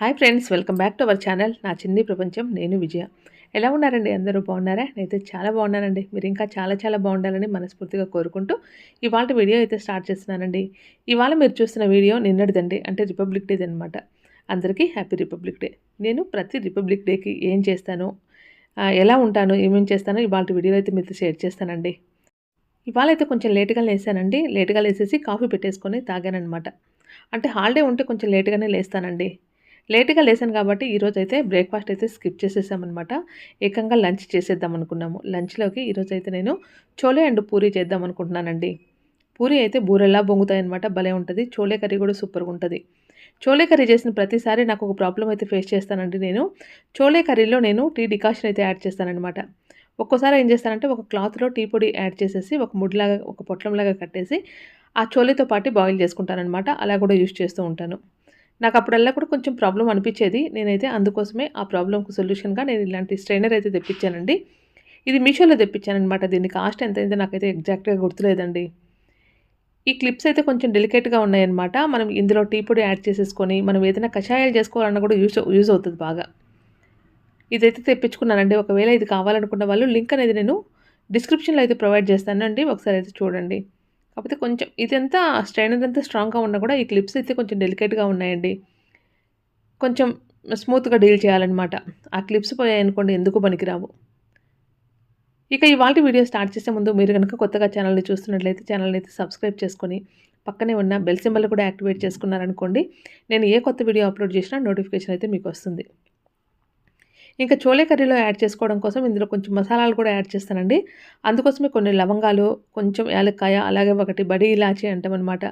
Hi friends welcome back to our channel. నా చిన్ని ప్రపంచం నేను విజయ. ఎలా ఉన్నారండి? అందరూ బాగున్నారా? నేనైతే చాలా బాగున్నానండి. మీరు ఇంకా చాలా చాలా బాగుండాలని మనస్ఫూర్తిగా కోరుకుంటూ ఇవాళ వీడియో అయితే స్టార్ట్ చేస్తున్నానండి. ఇవాళ మీరు చూస్తున్న వీడియో నిన్నటిదండి. అంటే రిపబ్లిక్ డేది అనమాట అందరికీ హ్యాపీ రిపబ్లిక్ డే. నేను ప్రతి రిపబ్లిక్ డేకి ఏం చేస్తాను? ఎలా ఉంటాను? ఏమేం చేస్తానో? ఇవాళ వీడియో అయితే మీతో షేర్ చేస్తానండి. ఇవాళ అయితే కొంచెం లేటుగా లేసానండి. లేటుగా లేసేసి కాఫీ పెట్టేసుకొని తాగానమాట అంటే హాలిడే ఉంటే కొంచెం లేటుగానే లేస్తానండి. లేట్గా లేసాను కాబట్టి ఈరోజు అయితే బ్రేక్ఫాస్ట్ అయితే స్కిప్ చేసేసామన్నమాట. ఏకంగా లంచ్ చేసేద్దాం అనుకున్నాము. లంచ్లోకి ఈరోజు అయితే నేను చోలే అండ్ పూరి చేద్దాం అనుకుంటున్నానండి. పూరి అయితే బూరెల్లా బొంగుతాయన్నమాట. భలే ఉంటుంది. చోలే కర్రీ కూడా సూపర్గా ఉంటుంది. చోలే కర్రీ చేసిన ప్రతిసారి నాకు ఒక ప్రాబ్లం అయితే ఫేస్ చేస్తానండి నేను. చోలే కర్రీలో నేను టీ డికాషన్ అయితే యాడ్ చేస్తానన్నమాట. ఒక్కోసారి ఏం చేస్తానంటే ఒక క్లాత్లో టీ పొడి యాడ్ చేసేసి ఒక ముడిలాగా ఒక పొట్లంలాగా కట్టేసి ఆ చోలేతో పాటు బాయిల్ చేసుకుంటానమాట అలా కూడా యూజ్ చేస్తూ ఉంటాను. నాకు అప్పుడల్లా కూడా కొంచెం ప్రాబ్లం అనిపించేది. నేనైతే అందుకోసమే ఆ ప్రాబ్లంకు సొల్యూషన్గా నేను ఇలాంటి స్ట్రైనర్ అయితే తెప్పించానండి. ఇది మీషోలో తెప్పించానమాట దీని కాస్ట్ ఎంత అయితే నాకైతే ఎగ్జాక్ట్గా గుర్తులేదండి. ఈ క్లిప్స్ అయితే కొంచెం డెలికేట్గా ఉన్నాయన్నమాట. మనం ఇందులో టీ పొడి యాడ్ చేసేసుకొని మనం ఏదైనా కషాయాలు చేసుకోవాలన్నా కూడా యూజ్ యూజ్ అవుతుంది బాగా. ఇదైతే తెప్పించుకున్నానండి. ఒకవేళ ఇది కావాలనుకున్న వాళ్ళు లింక్ అనేది నేను డిస్క్రిప్షన్లో అయితే ప్రొవైడ్ చేస్తానండి. ఒకసారి అయితే చూడండి. కాకపోతే కొంచెం ఇదంతా స్ట్రైనర్ అంతా స్ట్రాంగ్గా ఉన్నా కూడా ఈ క్లిప్స్ అయితే కొంచెం డెలికేట్గా ఉన్నాయండి. కొంచెం స్మూత్గా డీల్ చేయాలన్నమాట. ఆ క్లిప్స్ పోయాయి అనుకోండి ఎందుకు పనికిరావు? ఇక ఇవాళ వీడియో స్టార్ట్ చేసే ముందు మీరు కనుక కొత్తగా ఛానల్ని చూస్తున్నట్లయితే ఛానల్ని అయితే సబ్స్క్రైబ్ చేసుకొని పక్కనే ఉన్న బెల్ సింబల్ కూడా యాక్టివేట్ చేసుకున్నారనుకోండి నేను ఏ కొత్త వీడియో అప్లోడ్ చేసినా నోటిఫికేషన్ అయితే మీకు వస్తుంది. ఇంకా చోలే కర్రీలో యాడ్ చేసుకోవడం కోసం ఇందులో కొంచెం మసాలాలు కూడా యాడ్ చేస్తానండి. అందుకోసమే కొన్ని లవంగాలు కొంచెం యాలక్కాయ అలాగే ఒకటి బడి ఇలాచి అంటామన్నమాట.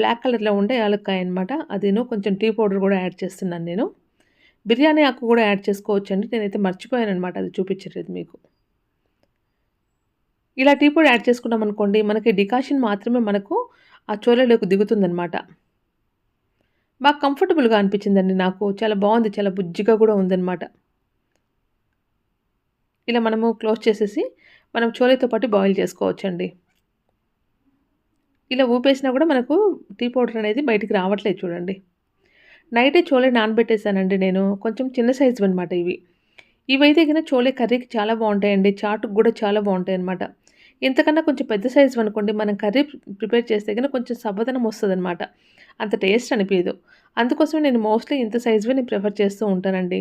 బ్లాక్ కలర్లో ఉండే యాలక్కాయ అనమాట అదేను కొంచెం టీ పౌడర్ కూడా యాడ్ చేస్తున్నాను నేను. బిర్యానీ ఆకు కూడా యాడ్ చేసుకోవచ్చండి. నేనైతే మర్చిపోయాను అనమాట అది చూపించలేదు మీకు. ఇలా టీ పొడి యాడ్ చేసుకున్నాం అనుకోండి మనకి డికాషన్ మాత్రమే మనకు ఆ చోలేలోకి దిగుతుందనమాట బాగా కంఫర్టబుల్గా అనిపించిందండి నాకు. చాలా బాగుంది. చాలా బుజ్జిగా కూడా ఉందన్నమాట. ఇలా మనము క్లోజ్ చేసేసి మనం చోలేతో పాటు బాయిల్ చేసుకోవచ్చండి. ఇలా ఊపేసినా కూడా మనకు టీ పౌడర్ అనేది బయటికి రావట్లేదు చూడండి. నైటే చోలే నానబెట్టేశానండి నేను. కొంచెం చిన్న సైజు అనమాట ఇవి. ఇవైతే కన్నా చోలే కర్రీకి చాలా బాగుంటాయండి. చాటుకు కూడా చాలా బాగుంటాయి అనమాట ఇంతకన్నా కొంచెం పెద్ద సైజు అనుకోండి మనం కర్రీ ప్రిపేర్ చేస్తే కన్నా కొంచెం సబ్బదనం వస్తుంది అనమాట అంత టేస్ట్ అనిపించదు అందుకోసమే నేను మోస్ట్లీ ఇంత సైజువే నేను ప్రిఫర్ చేస్తూ ఉంటానండి.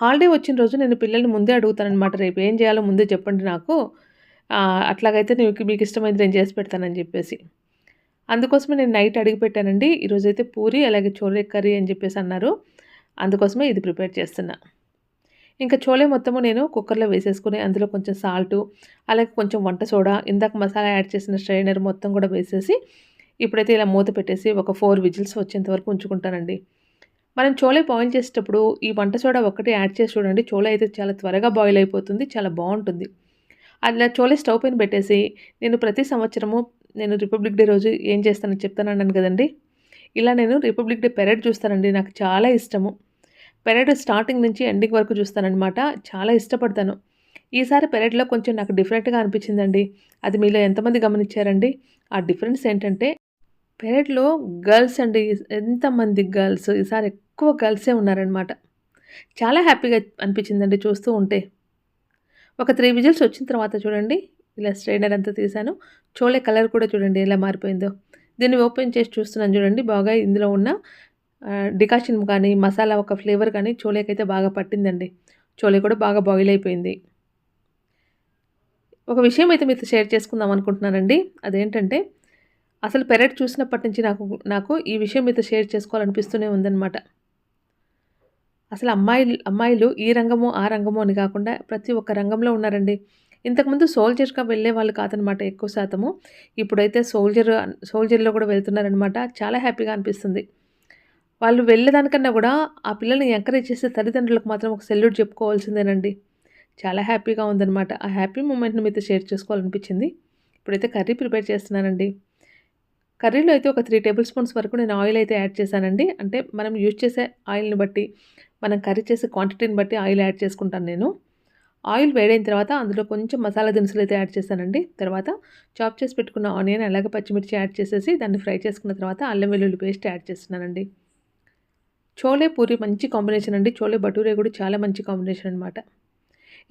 హాలిడే వచ్చిన రోజు నేను పిల్లల్ని ముందే అడుగుతానమాట రేపు ఏం చేయాలో ముందే చెప్పండి నాకు. అట్లాగైతే నీకు మీకు ఇష్టమైంది నేను చేసి పెడతానని చెప్పేసి. అందుకోసమే నేను నైట్ అడిగి పెట్టానండి. పూరి అలాగే చోలే కర్రీ అని చెప్పేసి అన్నారు. అందుకోసమే ఇది ప్రిపేర్ చేస్తున్నా. ఇంకా చోలే మొత్తము నేను కుక్కర్లో వేసేసుకుని అందులో కొంచెం సాల్టు అలాగే కొంచెం వంట సోడా ఇందాక మసాలా యాడ్ చేసిన స్ట్రైనర్ మొత్తం కూడా వేసేసి ఇప్పుడైతే ఇలా మూత పెట్టేసి ఒక ఫోర్ విజిల్స్ వచ్చేంత వరకు ఉంచుకుంటానండి. మనం చోలే బాయిల్ చేసేటప్పుడు ఈ వంట సోడా ఒకటి యాడ్ చేసి చూడండి. చోలే అయితే చాలా త్వరగా బాయిల్ అయిపోతుంది చాలా బాగుంటుంది. అలా చోలే స్టవ్ పైన పెట్టేసి నేను ప్రతి సంవత్సరము నేను రిపబ్లిక్ డే రోజు ఏం చేస్తానని చెప్తానన్నాను కదండి. ఇలా నేను రిపబ్లిక్ డే పెరడ్ చూస్తానండి. నాకు చాలా ఇష్టము. పెరడ్ స్టార్టింగ్ నుంచి ఎండింగ్ వరకు చూస్తానన్నమాట. చాలా ఇష్టపడతాను. ఈసారి పెరడ్లో కొంచెం నాకు డిఫరెంట్గా అనిపించిందండి. అది మీలో ఎంతమంది గమనించారండి? ఆ డిఫరెన్స్ ఏంటంటే పెరట్లో గర్ల్స్ అండి ఎంతమంది గర్ల్స్ ఈసారి ఎక్కువ గర్ల్సే ఉన్నారనమాట చాలా హ్యాపీగా అనిపించిందండి చూస్తూ ఉంటే. ఒక త్రీ విజిల్స్ వచ్చిన తర్వాత చూడండి ఇలా స్ట్రైనర్ అంతా తీశాను. చోలే కలర్ కూడా చూడండి ఎలా మారిపోయిందో. దీన్ని ఓపెన్ చేసి చూస్తున్నాను చూడండి బాగా ఇందులో ఉన్న డికాషన్ కానీ మసాలా ఒక ఫ్లేవర్ కానీ చోలేకైతే బాగా పట్టిందండి. చోలే కూడా బాగా బాయిల్ అయిపోయింది. ఒక విషయం అయితే మీతో షేర్ చేసుకుందాం అనుకుంటున్నానండి. అదేంటంటే అసలు పెరట్ చూసినప్పటి నుంచి నాకు నాకు ఈ విషయం మీతో షేర్ చేసుకోవాలనిపిస్తూనే ఉందన్నమాట. అసలు అమ్మాయిలు అమ్మాయిలు ఈ రంగము ఆ రంగము అని కాకుండా ప్రతి ఒక్క రంగంలో ఉన్నారండి. ఇంతకుముందు సోల్జర్గా వెళ్ళే వాళ్ళు కాదనమాట ఎక్కువ శాతము. ఇప్పుడైతే సోల్జర్ సోల్జర్లో కూడా వెళ్తున్నారనమాట చాలా హ్యాపీగా అనిపిస్తుంది. వాళ్ళు వెళ్ళేదానికన్నా కూడా ఆ పిల్లల్ని ఎంకరేజ్ చేసే తల్లిదండ్రులకు మాత్రం ఒక సెల్యూట్ చెప్పుకోవాల్సిందేనండి. చాలా హ్యాపీగా ఉందనమాట ఆ హ్యాపీ మూమెంట్ని మీతో షేర్ చేసుకోవాలనిపించింది. ఇప్పుడైతే కర్రీ ప్రిపేర్ చేస్తున్నానండి. కర్రీలో అయితే ఒక త్రీ టేబుల్ స్పూన్స్ వరకు నేను ఆయిల్ అయితే యాడ్ చేశానండి. అంటే మనం యూజ్ చేసే ఆయిల్ని బట్టి మనం కర్రీ చేసే క్వాంటిటీని బట్టి ఆయిల్ యాడ్ చేసుకుంటాను నేను. ఆయిల్ వేడైన తర్వాత అందులో కొంచెం మసాలా దినుసులు అయితే యాడ్ చేశానండి. తర్వాత చాప్ చేసి పెట్టుకున్న ఆనియన్ అలాగే పచ్చిమిర్చి యాడ్ చేసేసి దాన్ని ఫ్రై చేసుకున్న తర్వాత అల్లం వెల్లుల్లి పేస్ట్ యాడ్ చేస్తున్నానండి. చోలే పూరి మంచి కాంబినేషన్ అండి. చోలే భటూరే కూడా చాలా మంచి కాంబినేషన్ అనమాట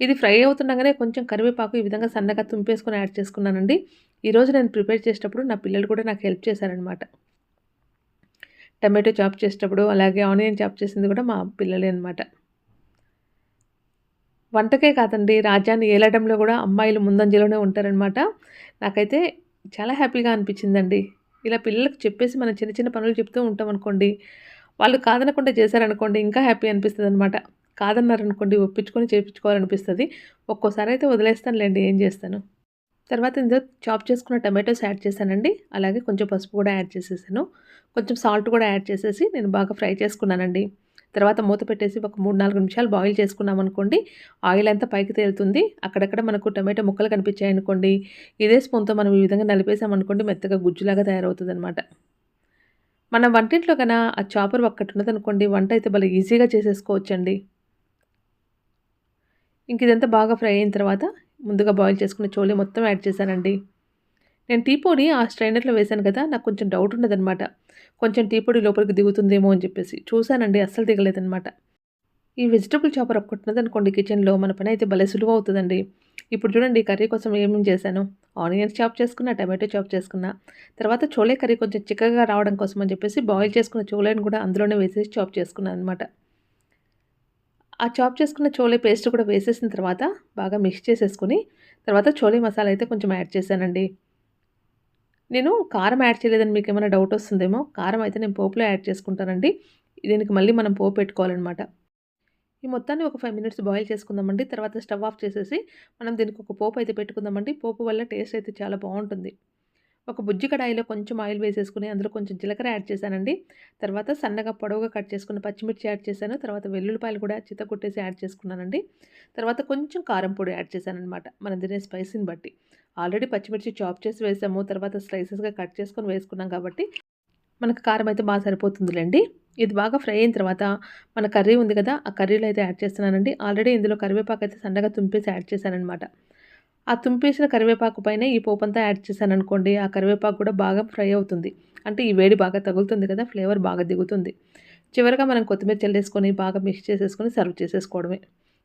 ఇది ఫ్రై అవుతుండగానే కొంచెం కరివేపాకు ఈ విధంగా సన్నగా తుంపేసుకొని యాడ్ చేసుకున్నానండి. ఈరోజు నేను ప్రిపేర్ చేసేటప్పుడు నా పిల్లలు కూడా నాకు హెల్ప్ చేశారనమాట టమాటో చాప్ చేసేటప్పుడు అలాగే ఆనియన్ చాప్ చేసింది కూడా మా పిల్లలే అనమాట వంటకే కాదండి రాజ్యాన్ని ఏలడంలో కూడా అమ్మాయిలు ముందంజలోనే ఉంటారనమాట నాకైతే చాలా హ్యాపీగా అనిపించిందండి. ఇలా పిల్లలకు చెప్పేసి మనం చిన్న చిన్న పనులు చెప్తూ ఉంటాం అనుకోండి వాళ్ళు కాదనకుండా చేశారనుకోండి ఇంకా హ్యాపీ అనిపిస్తుంది అనమాట కాదన్నారనుకోండి ఒప్పించుకొని చేయించుకోవాలనిపిస్తుంది ఒక్కోసారి అయితే వదిలేస్తానులేండి ఏం చేస్తాను? తర్వాత ఇందులో చాప్ చేసుకున్న టమాటోస్ యాడ్ చేశానండి. అలాగే కొంచెం పసుపు కూడా యాడ్ చేసేసాను. కొంచెం సాల్ట్ కూడా యాడ్ చేసేసి నేను బాగా ఫ్రై చేసుకున్నానండి. తర్వాత మూత పెట్టేసి ఒక మూడు నాలుగు నిమిషాలు బాయిల్ చేసుకున్నాం అనుకోండి. ఆయిల్ అంతా పైకి తేలుతుంది. అక్కడక్కడ మనకు టమాటో ముక్కలు కనిపించాయి అనుకోండి ఇదే స్పూన్తో మనం ఈ విధంగా నలిపేసామనుకోండి మెత్తగా గుజ్జులాగా తయారవుతుంది అనమాట మన వంటింట్లో కన్నా ఆ చాపర్ ఒక్కటి ఉన్నదనుకోండి వంట అయితే భలే ఈజీగా చేసేసుకోవచ్చండి. ఇంక ఇదంతా బాగా ఫ్రై అయిన తర్వాత ముందుగా బాయిల్ చేసుకున్న చోలే మొత్తం యాడ్ చేశానండి. నేను టీ పొడి ఆ స్ట్రైనర్లో వేశాను కదా నాకు కొంచెం డౌట్ ఉన్నదనమాట కొంచెం టీ పొడి లోపలికి దిగుతుందేమో అని చెప్పేసి. చూశానండి అస్సలు దిగలేదనమాట ఈ వెజిటబుల్ చాపర్ ఒక్కటినది అనుకోండి కిచెన్లో మన పని అయితే భలే సులువు అవుతుందండి. ఇప్పుడు చూడండి కర్రీ కోసం ఏమేమి చేశాను? ఆనియన్స్ చాప్ చేసుకున్నా టమాటో చాప్ చేసుకున్నా తర్వాత చోలే కర్రీ కొంచెం చిక్కగా రావడం కోసం అని చెప్పేసి బాయిల్ చేసుకున్న చోలేని కూడా అందులోనే వేసేసి చాప్ చేసుకున్నాను అనమాట ఆ చాప్ చేసుకున్న చోలే పేస్ట్ కూడా వేసేసిన తర్వాత బాగా మిక్స్ చేసేసుకుని తర్వాత చోలే మసాలా అయితే కొంచెం యాడ్ చేశానండి. నేను కారం యాడ్ చేయలేదని మీకు ఏమైనా డౌట్ వస్తుందేమో కారం అయితే నేను పోపులో యాడ్ చేసుకుంటానండి. దీనికి మళ్ళీ మనం పోపు పెట్టుకోవాలన్నమాట. ఈ మొత్తాన్ని ఒక ఫైవ్ మినిట్స్ బాయిల్ చేసుకుందామండి. తర్వాత స్టవ్ ఆఫ్ చేసేసి మనం దీనికి ఒక పోపు అయితే పెట్టుకుందామండి. పోపు వల్ల టేస్ట్ అయితే చాలా బాగుంటుంది. ఒక బుజ్జి కడాయిలో కొంచెం ఆయిల్ వేసేసుకుని అందులో కొంచెం జీలకర్ర యాడ్ చేశానండి. తర్వాత సన్నగా పొడవుగా కట్ చేసుకున్న పచ్చిమిర్చి యాడ్ చేశాను. తర్వాత వెల్లుల్లిపాయలు కూడా చిత్త కొట్టేసి యాడ్ చేసుకున్నానండి. తర్వాత కొంచెం కారం పొడి యాడ్ చేశానమాట మనం తినే స్పైసీని బట్టి. ఆల్రెడీ పచ్చిమిర్చి చాప్ చేసి వేసాము. తర్వాత స్లైసెస్గా కట్ చేసుకొని వేసుకున్నాం కాబట్టి మనకు కారం అయితే బాగా సరిపోతుందిలేండి. ఇది బాగా ఫ్రై అయిన తర్వాత మన కర్రీ ఉంది కదా ఆ కర్రీలో అయితే యాడ్ చేస్తున్నానండి. ఆల్రెడీ ఇందులో కరివేపాకు అయితే సన్నగా తుంపేసి యాడ్ చేశానమాట ఆ తుంపేసిన కరివేపాకు పైన ఈ పోపంతా యాడ్ చేశాను అనుకోండి ఆ కరివేపాకు కూడా బాగా ఫ్రై అవుతుంది. అంటే ఈ వేడి బాగా తగులుతుంది కదా ఫ్లేవర్ బాగా దిగుతుంది. చివరిగా మనం కొత్తిమీర చల్లేసుకొని బాగా మిక్స్ చేసేసుకొని సర్వ్ చేసేసుకోవడమే.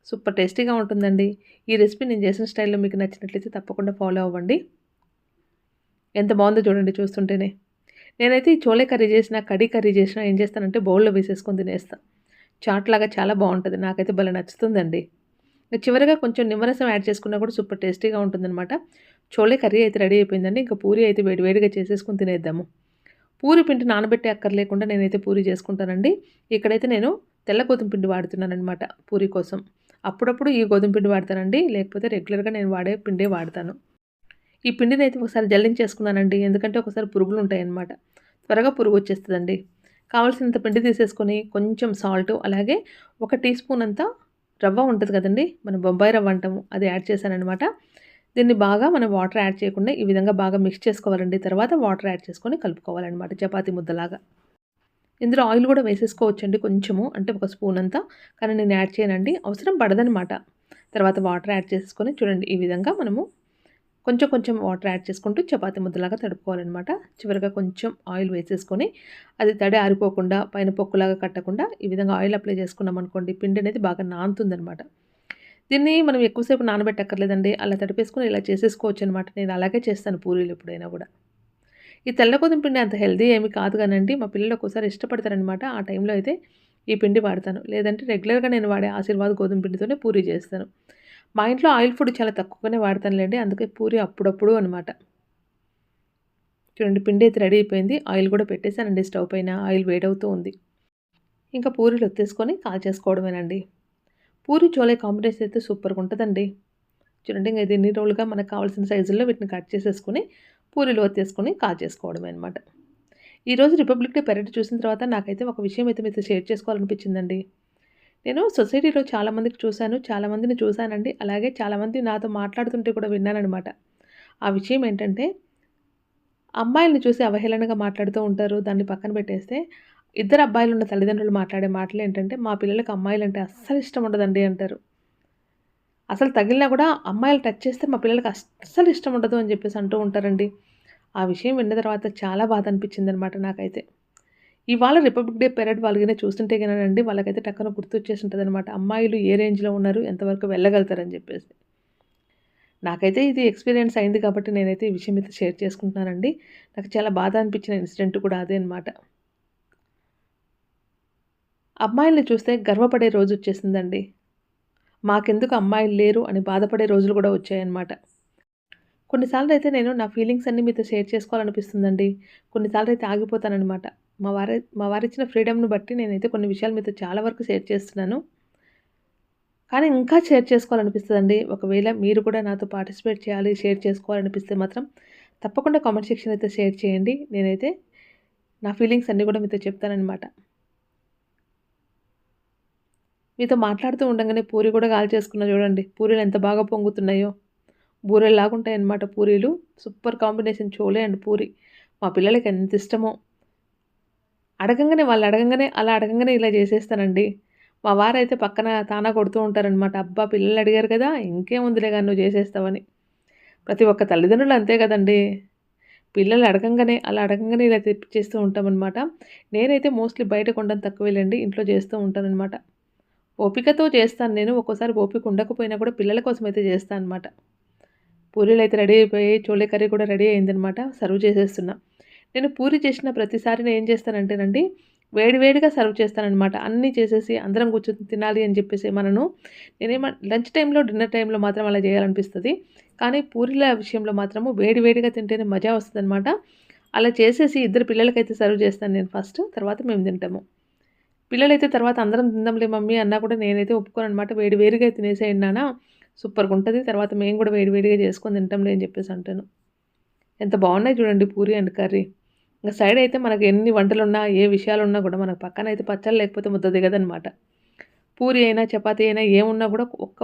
సూపర్ టేస్టీగా ఉంటుందండి. ఈ రెసిపీ నేను చేసిన స్టైల్లో మీకు నచ్చినట్లయితే తప్పకుండా ఫాలో అవ్వండి. ఎంత బాగుందో చూడండి చూస్తుంటేనే. నేనైతే ఈ చోలే కర్రీ చేసినా కడీ కర్రీ చేసినా ఏం చేస్తానంటే బౌల్లో వేసేసుకొని తినేస్తాను చాట్లాగా చాలా బాగుంటుంది. నాకైతే భలే నచ్చుతుందండి. చివరిగా కొంచెం నిమ్మరసం యాడ్ చేసుకున్నా కూడా సూపర్ టేస్టీగా ఉంటుందన్నమాట. చోలే కర్రీ అయితే రెడీ అయిపోయిందండి. ఇంకా పూరి అయితే వేడివేడిగా చేసేసుకుని తినేద్దాము. పూరి పిండి నానబెట్టే అక్కర్లేకుండా నేనైతే పూరి చేసుకుంటానండి. ఇక్కడైతే నేను తెల్ల గోధుమ పిండి వాడుతున్నానమాట పూరి కోసం. అప్పుడప్పుడు ఈ గోధుమ పిండి వాడతానండి. లేకపోతే రెగ్యులర్గా నేను వాడే పిండే వాడతాను. ఈ పిండిని అయితే ఒకసారి జల్లించేసుకున్నానండి. ఎందుకంటే ఒకసారి పురుగులు ఉంటాయన్నమాట. త్వరగా పురుగు వచ్చేస్తుందండి. కావాల్సినంత పిండి తీసేసుకొని కొంచెం సాల్ట్ అలాగే ఒక టీ స్పూన్ అంతా రవ్వ ఉంటుంది కదండి మనం బొంబాయి రవ్వ అంటాము అది యాడ్ చేశానమాట దీన్ని బాగా మనం వాటర్ యాడ్ చేయకుండా ఈ విధంగా బాగా మిక్స్ చేసుకోవాలండి. తర్వాత వాటర్ యాడ్ చేసుకొని కలుపుకోవాలన్నమాట చపాతీ ముద్దలాగా. ఇందులో ఆయిల్ కూడా వేసేసుకోవచ్చండి కొంచెము అంటే ఒక స్పూన్ అంతా. కానీ నేను యాడ్ చేయనండి అవసరం పడదనమాట తర్వాత వాటర్ యాడ్ చేసుకొని చూడండి ఈ విధంగా మనము కొంచెం కొంచెం వాటర్ యాడ్ చేసుకుంటూ చపాతీ ముద్దలాగా తడుపుకోవాలన్నమాట. చివరిగా కొంచెం ఆయిల్ వేసేసుకొని అది తడి ఆరిపోకుండా పైన పొక్కులాగా కట్టకుండా ఈ విధంగా ఆయిల్ అప్లై చేసుకున్నాం అనుకోండి పిండి అనేది బాగా నానుతుందనమాట దీన్ని మనం ఎక్కువసేపు నానబెట్టక్కర్లేదండి. అలా తడిపేసుకొని ఇలా చేసేసుకోవచ్చు అనమాట నేను అలాగే చేస్తాను పూరీలు ఎప్పుడైనా కూడా. ఈ తెల్ల గోధుమ పిండి అంత హెల్దీ ఏమి కాదు కానండి. మా పిల్లలు ఒకసారి ఇష్టపడతారనమాట ఆ టైంలో అయితే ఈ పిండి వాడతాను. లేదంటే రెగ్యులర్గా నేను వాడే ఆశీర్వాద్ గోధుమ పిండితోనే పూరీ చేస్తాను. మా ఇంట్లో ఆయిల్ ఫుడ్ చాలా తక్కువగానే వాడతానులేండి అందుకే పూరి అప్పుడప్పుడు అనమాట చూడండి పిండి అయితే రెడీ అయిపోయింది. ఆయిల్ కూడా పెట్టేశానండి స్టవ్ పైన ఆయిల్ వేడవుతూ ఉంది. ఇంకా పూరీలు వచ్చేసుకొని కాల్ చేసుకోవడమేనండి. పూరి చోలే కాంబినేషన్ అయితే సూపర్గా ఉంటుందండి. చూడండి ఇంకా ఇది ఎన్ని రోజులుగా మనకు కావాల్సిన సైజుల్లో వీటిని కట్ చేసేసుకొని పూరీలు వచ్చేసుకొని కాల్ చేసుకోవడమే అనమాట ఈరోజు రిపబ్లిక్ డే పెరటి చూసిన తర్వాత నాకైతే ఒక విషయం అయితే మీతో షేర్ చేసుకోవాలనిపించిందండి. నేను సొసైటీలో చాలామందికి చూశాను చాలామందిని చూశానండి. అలాగే చాలామంది నాతో మాట్లాడుతుంటే కూడా విన్నానమాట ఆ విషయం ఏంటంటే అమ్మాయిలను చూసి అవహేళనగా మాట్లాడుతూ ఉంటారు దాన్ని పక్కన పెట్టేస్తే ఇద్దరు అబ్బాయిలు ఉన్న తల్లిదండ్రులు మాట్లాడే మాటలు ఏంటంటే మా పిల్లలకి అమ్మాయిలు అంటే అస్సలు ఇష్టం ఉండదండి అంటారు. అసలు తగిలినా కూడా అమ్మాయిలు టచ్ చేస్తే మా పిల్లలకి అస్సలు ఇష్టం ఉండదు అని చెప్పేసి అంటూ ఉంటారండి. ఆ విషయం విన్న తర్వాత చాలా బాధ అనిపించింది అనమాట నాకైతే. ఇవాళ రిపబ్లిక్ డే పెరేడ్ వాళ్ళకైనా చూస్తుంటే కనండి వాళ్ళకైతే టక్కన గుర్తొచ్చేసి ఉంటదనమాట. అమ్మాయిలు ఏ రేంజ్‌లో ఉన్నారు, ఎంతవరకు వెళ్ళగలుగుతారని చెప్పేసి నాకైతే ఇది ఎక్స్‌పీరియన్స్ అయింది కాబట్టి నేనైతే ఈ విషయం అయితే షేర్ చేసుకుంటున్నానండి. నాకు చాలా బాధ అనిపించిన ఇన్సిడెంట్ కూడా అదే అనమాట. అమ్మాయిల్ని చూస్తే గర్వపడే రోజు వచ్చేసిందండి మాకెందుకు అమ్మాయిలు లేరు అని బాధపడే రోజులు కూడా వచ్చాయన్నమాట. కొన్నిసార్లు అయితే నేను నా ఫీలింగ్స్ అన్నీ మీతో షేర్ చేసుకోవాలనిపిస్తుందండి. కొన్నిసార్లయితే ఆగిపోతాననమాట. మా వారి మా వారిచ్చిన ఫ్రీడమ్‌ని బట్టి నేనైతే కొన్ని విషయాలు మీతో చాలా వరకు షేర్ చేస్తున్నాను. కానీ ఇంకా షేర్ చేసుకోవాలనిపిస్తుందండి ఒకవేళ మీరు కూడా నాతో పార్టిసిపేట్ చేయాలి, షేర్ చేసుకోవాలనిపిస్తే మాత్రం తప్పకుండా కామెంట్ సెక్షన్ అయితే షేర్ చేయండి. నేనైతే నా ఫీలింగ్స్ అన్నీ కూడా మీతో చెప్తాననమాట. మీతో మాట్లాడుతూ ఉండగానే పూరి కూడా గూడా కాల్చేసుకున్నా చూడండి. పూరీలు ఎంత బాగా పొంగుతున్నాయో. బూరెల్లాగుంటాయన్నమాట పూరీలు. Super combination chole and puri. మా పిల్లలకి ఎంత ఇష్టమో. అడగంగానే వాళ్ళు అడగంగానే అలా అడగంగానే ఇలా చేసేస్తానండి. మా వారైతే పక్కన తానా కొడుతూ ఉంటారనమాట. అబ్బా! పిల్లలు అడిగారు కదా! ఇంకేముందిలే కానీ నువ్వు చేసేస్తావని. ప్రతి ఒక్క తల్లిదండ్రులు అంతే కదండీ! పిల్లలు అడగంగానే అలా అడగంగానే ఇలా తెప్పిచ్చేస్తూ ఉంటామనమాట. నేనైతే మోస్ట్‌లీ బయట కొనడం తక్కువేలెండి. ఇంట్లో చేస్తూ ఉంటాననమాట. ఓపికతో చేస్తాను నేను. ఒక్కోసారి ఓపిక ఉండకపోయినా కూడా పిల్లల కోసం అయితే చేస్తాను అనమాట. పూరీలు అయితే రెడీ అయిపోయాయి. చోలే కర్రీ కూడా రెడీ అయిందనమాట. సర్వ్ చేసేస్తున్నా. నేను పూరి చేసిన ప్రతిసారి నేను ఏం చేస్తానంటేనండి, వేడివేడిగా సర్వ్ చేస్తాననమాట. అన్నీ చేసేసి అందరం కూర్చొని తినాలి అని చెప్పేసి మనను నేనేమ లంచ్ టైంలో డిన్నర్ టైంలో మాత్రం అలా చేయాలనిపిస్తుంది కానీ పూరీల విషయంలో మాత్రము వేడి వేడిగా తింటేనే మజా వస్తదనమాట. అలా చేసేసి ఇద్దరు పిల్లలకైతే సర్వ్ చేస్తాను నేను ఫస్ట్. తర్వాత మేము తింటాము. పిల్లలైతే తర్వాత అందరం తిందాంలే మమ్మీ అన్నా కూడా నేనైతే ఒప్పుకోను అనమాట వేడివేడిగా తినేసేయండి నాన్న సూపర్గా ఉంటుంది తర్వాత మేము కూడా వేడివేడిగా చేసుకొని తింటాంలే అని చెప్పేసి అంటాను. ఎంత బాగున్నాయి చూడండి పూరి అండ్ కర్రీ. ఇంకా సైడ్ అయితే మనకు ఎన్ని వంటలు ఉన్నా ఏ విషయాలు ఉన్నా కూడా మనకు పక్కన అయితే పచ్చళ్ళు లేకపోతే ముద్ద దిగదనమాట. పూరి అయినా, చపాతీ అయినా ఏమున్నా కూడా ఒక్క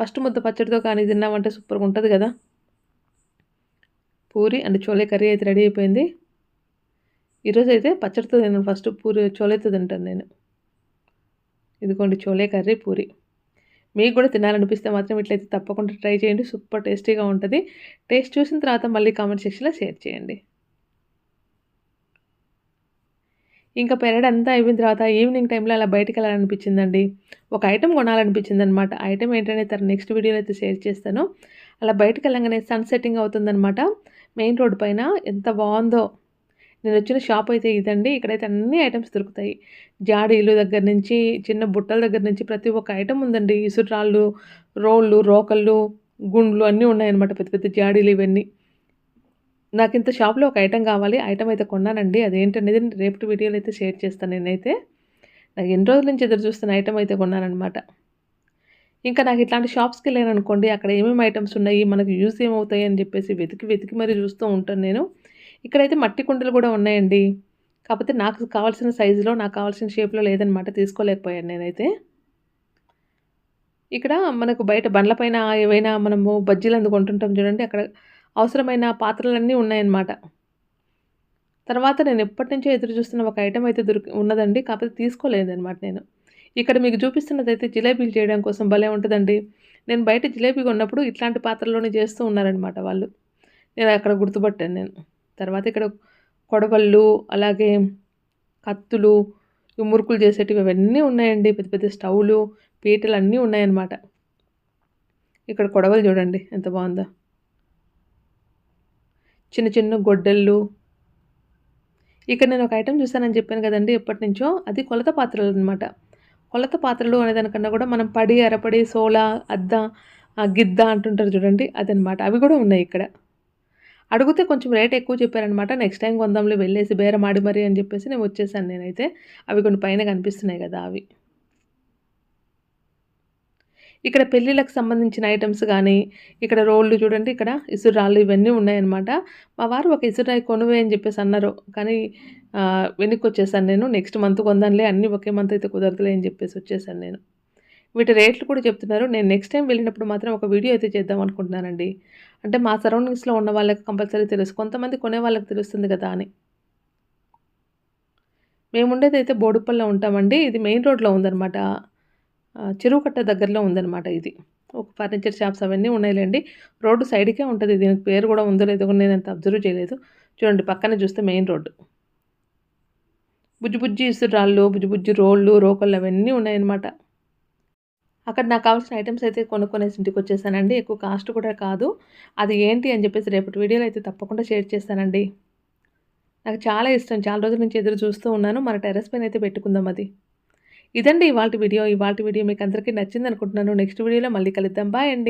ఫస్ట్ ముద్ద పచ్చడితో కానీ తిన్నామంటే సూపర్గా ఉంటుంది కదా! పూరి అండ్ చోలే కర్రీ అయితే రెడీ అయిపోయింది. ఈరోజు అయితే పచ్చడితో తిన్నాను ఫస్ట్ పూరి చోలేతో తింటాను నేను. ఇదిగోండి చోలే కర్రీ, పూరి. మీకు కూడా తినాలనిపిస్తే మాత్రం ఇట్లయితే తప్పకుండా ట్రై చేయండి. సూపర్ టేస్టీగా ఉంటుంది టేస్ట్ చూసిన తర్వాత మళ్ళీ కామెంట్ సెక్షన్‌లో షేర్ చేయండి. ఇంకా పెరడ్ అంతా అయిపోయిన తర్వాత ఈవినింగ్ టైంలో అలా బయటికెళ్ళాలనిపించిందండి. ఒక ఐటెం కొనాలనిపించింది అనమాట ఐటెం ఏంటనే తర్వాత నెక్స్ట్ వీడియోలో అయితే షేర్ చేస్తాను. అలా బయటికెళ్ళంగానే సన్ సెట్టింగ్ అవుతుందనమాట. మెయిన్ రోడ్ పైన ఎంత బాగుందో నేను వచ్చిన షాప్ అయితే ఇదండి. ఇక్కడైతే అన్ని ఐటమ్స్ దొరుకుతాయి. జాడీలు దగ్గర నుంచి, చిన్న బుట్టల దగ్గర నుంచి ప్రతి ఒక్క ఐటమ్ ఉందండి. ఇసుట్రాళ్ళు రోళ్ళు, రోకళ్ళు, గుండ్లు అన్నీ ఉన్నాయన్నమాట. పెద్ద పెద్ద జాడీలు ఇవన్నీ. నాకు ఇంత షాప్‌లో ఒక ఐటెం కావాలి. ఐటెం అయితే కొన్నానండి. అదేంటనేది రేపటి వీడియోలో అయితే షేర్ చేస్తాను నేనైతే. నాకు ఎన్ని రోజుల నుంచి ఎదురు చూస్తున్న ఐటెమ్ అయితే కొన్నానమాట ఇంకా నాకు ఇట్లాంటి షాప్స్కి వెళ్ళాను అనుకోండి అక్కడ ఏమేమి ఐటమ్స్ ఉన్నాయి, మనకు యూజ్ ఏమవుతాయి అని చెప్పేసి వెతికి వెతికి మరీ చూస్తూ ఉంటాను నేను. ఇక్కడైతే మట్టి కుండలు కూడా ఉన్నాయండి. కాకపోతే నాకు కావాల్సిన సైజులో, నాకు కావాల్సిన షేప్‌లో లేదనమాట. తీసుకోలేకపోయాను నేనైతే. ఇక్కడ మనకు బయట బండ్ల పైన ఏవైనా మనము బజ్జీలు కొంటుంటాం చూడండి. అక్కడ అవసరమైన పాత్రలన్నీ ఉన్నాయన్నమాట. తర్వాత నేను ఎప్పటినుంచో ఎదురు చూస్తున్న ఒక ఐటెం అయితే దొరికి ఉన్నదండి. కాకపోతే తీసుకోలేదనమాట నేను. ఇక్కడ మీకు చూపిస్తున్నదైతే జిలేబీలు చేయడం కోసం భలే ఉంటుందండి నేను బయట జిలేబీ కొన్నప్పుడు ఇట్లాంటి పాత్రలోనే చేస్తూ ఉన్నారనమాట వాళ్ళు. నేను అక్కడ గుర్తుపట్టాను నేను. తర్వాత ఇక్కడ కొడవళ్ళు, అలాగే కత్తులు, ఈ మురుకులు చేసేటివి అవన్నీ ఉన్నాయండి. పెద్ద పెద్ద స్టవ్‌లు, పీటలు అన్నీ ఉన్నాయన్నమాట. ఇక్కడ కొడవలు చూడండి ఎంత బాగుందో చిన్న చిన్న గొడ్డళ్ళు. ఇక్కడ నేను ఒక ఐటెం చూసానని చెప్పాను కదండీ ఎప్పటినుంచో. అది కొలత పాత్రలు అనమాట కొలత పాత్రలు అనేదానికన్నా కూడా మనం పడి, అరపడి, సోల, అద్ద, గిద్ద అంటుంటారు చూడండి అదనమాట. అవి కూడా ఉన్నాయి ఇక్కడ. అడిగితే కొంచెం రేట్ ఎక్కువ చెప్పారనమాట. నెక్స్ట్ టైమ్ కొందాంలో వెళ్ళేసి బేరం ఆడి మరి అని చెప్పేసి నేను వచ్చేసాను నేనైతే. అవి కొన్ని పైన కనిపిస్తున్నాయి కదా! అవి. ఇక్కడ పెళ్ళిళ్ళకి సంబంధించిన ఐటమ్స్ కానీ ఇక్కడ రోళ్ళు చూడండి ఇక్కడ ఇసురాళ్ళు ఇవన్నీ ఉన్నాయన్నమాట. మా వారు ఒక ఇసురాయి కొనువే అని చెప్పేసి అన్నారు. కానీ వెనక్కి వచ్చేసాను నేను. నెక్స్ట్ మంత్ కొందాంలే అన్నీ ఒకే మంత్ అయితే కుదరదులే అని చెప్పేసి వచ్చేసాను నేను. వీటి రేట్లు కూడా చెప్తున్నారు. నేను నెక్స్ట్ టైం వెళ్ళినప్పుడు మాత్రం ఒక వీడియో అయితే చేద్దాం అనుకుంటున్నానండి. అంటే మా సరౌండింగ్స్‌లో ఉన్న వాళ్ళకి కంపల్సరీ తెలుసు. కొంతమంది కొనే వాళ్ళకి తెలుస్తుంది కదా! అని. మేముండేది అయితే బోడుపల్లె ఉంటామండి. ఇది మెయిన్ రోడ్‌లో ఉందనమాట. చెరువు కట్ట దగ్గరలో ఉందనమాట ఇది. ఒక ఫర్నిచర్ షాప్స్ అవన్నీ ఉన్నాయిలెండి. రోడ్డు సైడ్‌కే ఉంటుంది దీనికి పేరు కూడా ఉందో లేదో కూడా అంత అబ్జర్వ్ చేయలేదు. చూడండి పక్కనే చూస్తే మెయిన్ రోడ్డు. బుజ్జి బుజ్జి ఇసురాళ్ళు బుజ్జి బుజ్జి రోళ్ళు రోకళ్ళు అవన్నీ ఉన్నాయన్నమాట అక్కడ నాకు కావాల్సిన ఐటమ్స్ అయితే కొనుక్కునేసి ఇంటికి వచ్చేసానండి. ఎక్కువ కాస్ట్ కూడా కాదు. అది ఏంటి అని చెప్పేసి రేపటి వీడియోలో అయితే తప్పకుండా షేర్ చేస్తానండి. నాకు చాలా ఇష్టం. చాలా రోజుల నుంచి ఎదురు చూస్తూ ఉన్నాను. మన టెర్రస్ పైన అయితే పెట్టుకుందాం అది. ఇదండి ఇవాళ వీడియో. ఇవాళ వీడియో మీకు అందరికీ నచ్చింది అనుకుంటున్నాను. నెక్స్ట్ వీడియోలో మళ్ళీ కలుద్దాం. బాయ్ అండి.